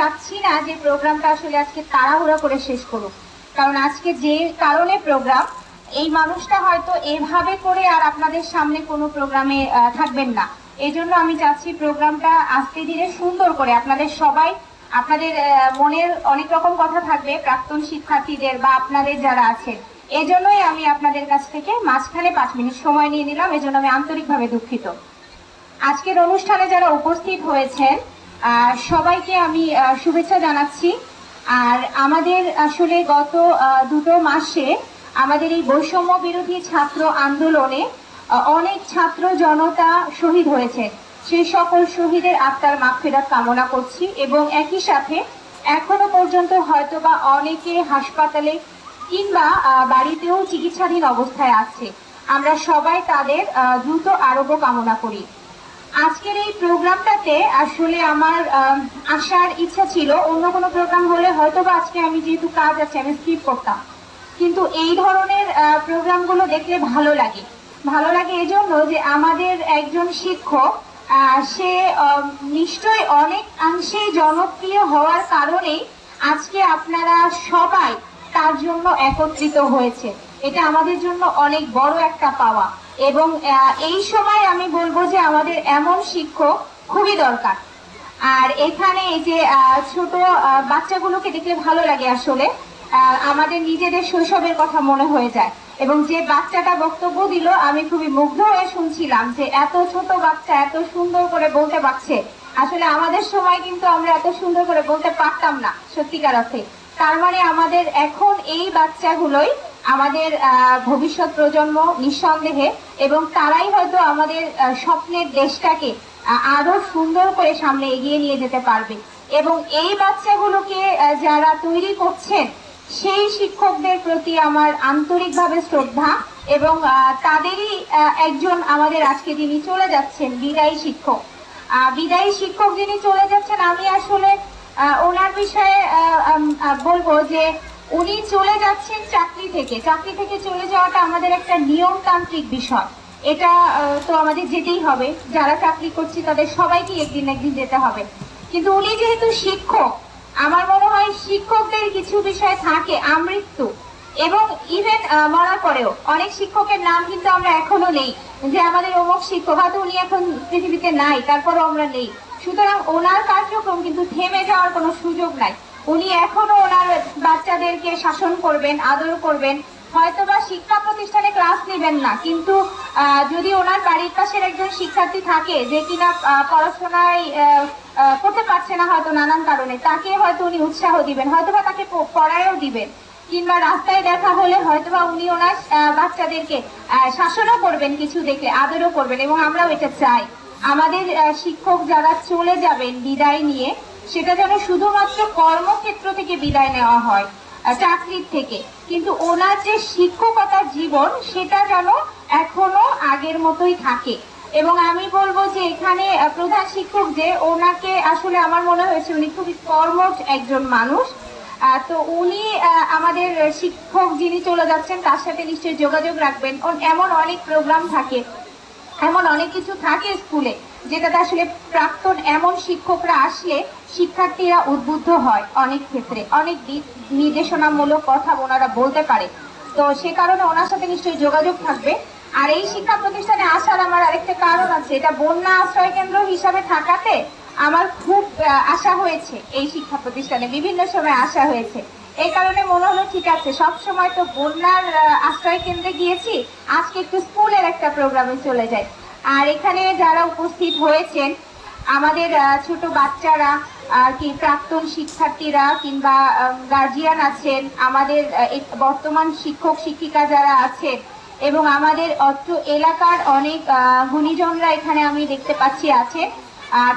চাচ্ছি না যে প্রোগ্রামটা আসলে আজকে তাড়াহুড়া করে শেষ করুক। কারণ আজকে যে কারণে প্রোগ্রাম, এই মানুষটা হয়তো এভাবে করে আর আপনাদের সামনে কোনো প্রোগ্রামে থাকবেন না। এই জন্য আমি চাচ্ছি প্রোগ্রামটা আস্তে ধীরে সুন্দর করে আপনাদের সবাই, আপনাদের মনের অনেক রকম কথা থাকবে, প্রাক্তন শিক্ষার্থীদের বা আপনাদের যারা আছেন। এই জন্যই আমি আপনাদের কাছ থেকে মাঝখানে পাঁচ মিনিট সময় নিয়ে নিলাম এজন্য আমি আন্তরিকভাবে দুঃখিত। আজকের অনুষ্ঠানে যারা উপস্থিত হয়েছেন সবাইকে আমি শুভেচ্ছা জানাচ্ছি। আর আমাদের আসলে গত দুটো মাসে আমাদের এই বৈষম্য বিরোধী ছাত্র আন্দোলনে অনেক ছাত্র জনতা শহীদ হয়েছে। সেই সকল শহীদের আত্মার মাগফিরাত কামনা করছি এবং একই সাথে এখনও পর্যন্ত হয়তোবা অনেকে হাসপাতালে কিংবা বাড়িতেও চিকিৎসাধীন অবস্থায় আছে। আমরা সবাই তাদের দ্রুত আরোগ্য কামনা করি। আজকের এই প্রোগ্রামটাতে আসলে আমার আম, আসার ইচ্ছা ছিল অন্য কোনো প্রোগ্রাম হলে হয়তো বা আজকে আমি যেহেতু কাজ আছে আমি স্কিপ করতাম। কিন্তু এই ধরনের প্রোগ্রামগুলো দেখলে ভালো লাগে। ভালো লাগে এজন্য যে আমাদের একজন শিক্ষক সে আম, নিশ্চয়ই অনেক অংশে জনপ্রিয় হওয়ার কারণেই আজকে আপনারা সবাই তার জন্য একত্রিত হয়েছে। এটা আমাদের জন্য অনেক বড় একটা পাওয়া। এবং এই সময় আমি বলব যে আমাদের এমন শিক্ষক খুবই দরকার। আর এখানে এই যে ছোট বাচ্চাগুলোকে দেখলে ভালো লাগে আসলে। আমাদের নিজেদের শৈশবের কথা মনে হয়ে যায়। এবং যে বাচ্চাটা বক্তব্য দিল, আমি খুবই মুগ্ধ হয়ে শুনছিলাম যে এত ছোট বাচ্চা এত সুন্দর করে বলতে পারছে। আসলে আমাদের সময় কিন্তু আমরা এত সুন্দর করে বলতে পারতাম না, সত্যিকার অর্থে। তার মানে আমাদের এখন এই বাচ্চাগুলোই আমাদের ভবিষ্যৎ প্রজন্ম নিঃসন্দেহে এবং তারাই হয়তো আমাদের স্বপ্নের দেশটাকে আরও সুন্দর করে সামনে এগিয়ে নিয়ে যেতে পারবে। এবং এই বাচ্চাগুলোকে যারা তৈরি করছেন, সেই শিক্ষকদের প্রতি আমার আন্তরিকভাবে শ্রদ্ধা এবং তাদেরই একজন আমাদের আজকে যিনি চলে যাচ্ছেন, বিদায়ী শিক্ষক। বিদায়ী শিক্ষক যিনি চলে যাচ্ছেন, আমি আসলে ওনার বিষয়ে বলব যে উনি চলে যাচ্ছেন চাকরি থেকে। চাকরি থেকে চলে যাওয়াটা আমাদের একটা নিয়মতান্ত্রিক বিষয়। এটা তো আমাদের যেতেই হবে। যারা চাকরি করছি তাদের সবাইকে একদিন একদিন যেতে হবে। কিন্তু উনি যেহেতু শিক্ষক, আমার মনে হয় শিক্ষকদের কিছু বিষয় থাকে আমৃত্যু। এবং ইভেন মরার পরেও অনেক শিক্ষকের নাম কিন্তু আমরা এখনও নেই। যে আমাদের অমুক শিক্ষক, হয়তো উনি এখন পৃথিবীতে নাই, তারপরও আমরা নেই। সুতরাং ওনার কার্যক্রম কিন্তু থেমে যাওয়ার কোনো সুযোগ নাই। উনি এখনও ওনার বাচ্চাদেরকে শাসন করবেন, আদর করবেন। হয়তোবা শিক্ষা প্রতিষ্ঠানে ক্লাস নেবেন না, কিন্তু যদি ওনার বাড়ির পাশের একজন শিক্ষার্থী থাকে যে কিনা পড়াশোনায় করতে পারছে না হয়তো নানান কারণে, তাকে হয়তো উনি উৎসাহ দিবেন, হয়তোবা তাকে পড়ায়ও দিবেন। কিংবা রাস্তায় দেখা হলে হয়তোবা উনি ওনার বাচ্চাদেরকে শাসনও করবেন কিছু দেখলে, আদরও করবেন, এবং আমরাও এটা চাই। আমাদের শিক্ষক যারা চলে যাবেন বিদায় নিয়ে সেটা যেন শুধুমাত্র কর্মক্ষেত্র থেকে বিদায় নেওয়া হয় চাকরির থেকে। কিন্তু ওনার যে শিক্ষকতার জীবন, সেটা যেন এখনও আগের মতোই থাকে। এবং আমি বলব যে এখানে প্রধান শিক্ষক যে, ওনাকে আসলে আমার মনে হয়েছে উনি খুবই কর্মঠ একজন মানুষ। তো উনি আমাদের শিক্ষক যিনি চলে যাচ্ছেন, তার সাথে নিশ্চয়ই যোগাযোগ রাখবেন। এমন অনেক প্রোগ্রাম থাকে, এমন অনেক কিছু থাকে স্কুলে। যেটাতে আসলে প্রাক্তন এমন শিক্ষকরা আসলে শিক্ষার্থীরা উদ্বুদ্ধ হয় অনেক ক্ষেত্রে। অনেক দিক নির্দেশনামূলক কথা ওনারা বলতে পারে। তো সে কারণে ওনার সাথে নিশ্চয়ই যোগাযোগ থাকবে। আর এই শিক্ষা প্রতিষ্ঠানে আসার আমার আরেকটা কারণ আছে। এটা বন্যা আশ্রয় কেন্দ্র হিসাবে থাকাতে আমার খুব আশা হয়েছে এই শিক্ষা প্রতিষ্ঠানে। বিভিন্ন সময় আশা হয়েছে। এই কারণে মনে হলো, ঠিক আছে, সব সময় তো বন্যার আশ্রয় কেন্দ্রে গিয়েছি। আজকে একটু স্কুলের একটা প্রোগ্রামে চলে যাই। আর এখানে যারা উপস্থিত হয়েছেন, আমাদের ছোট বাচ্চারা, আর কি প্রাক্তন শিক্ষার্থীরা কিংবা গার্জিয়ান আছেন, আমাদের বর্তমান শিক্ষক, শিক্ষিকা যারা আছেন এবং আমাদের অত্র এলাকার অনেক গুণীজনরা এখানে আমি দেখতে পাচ্ছি আছে।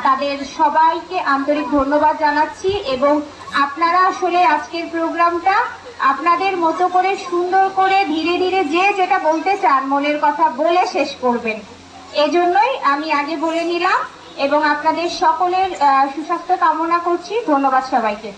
তাদের সবাইকে আন্তরিক ধন্যবাদ জানাচ্ছি এবং আপনারা আসলে আজকের প্রোগ্রামটা আপনাদের মতো করে সুন্দর করে ধীরে ধীরে যে যেটা বলতে চান, মনের কথা বলে শেষ করবেন। এজন্যই আমি আগে বলে নিলাম এবং আপনাদের সকলের সুস্বাস্থ্য কামনা করছি। ধন্যবাদ সবাইকে।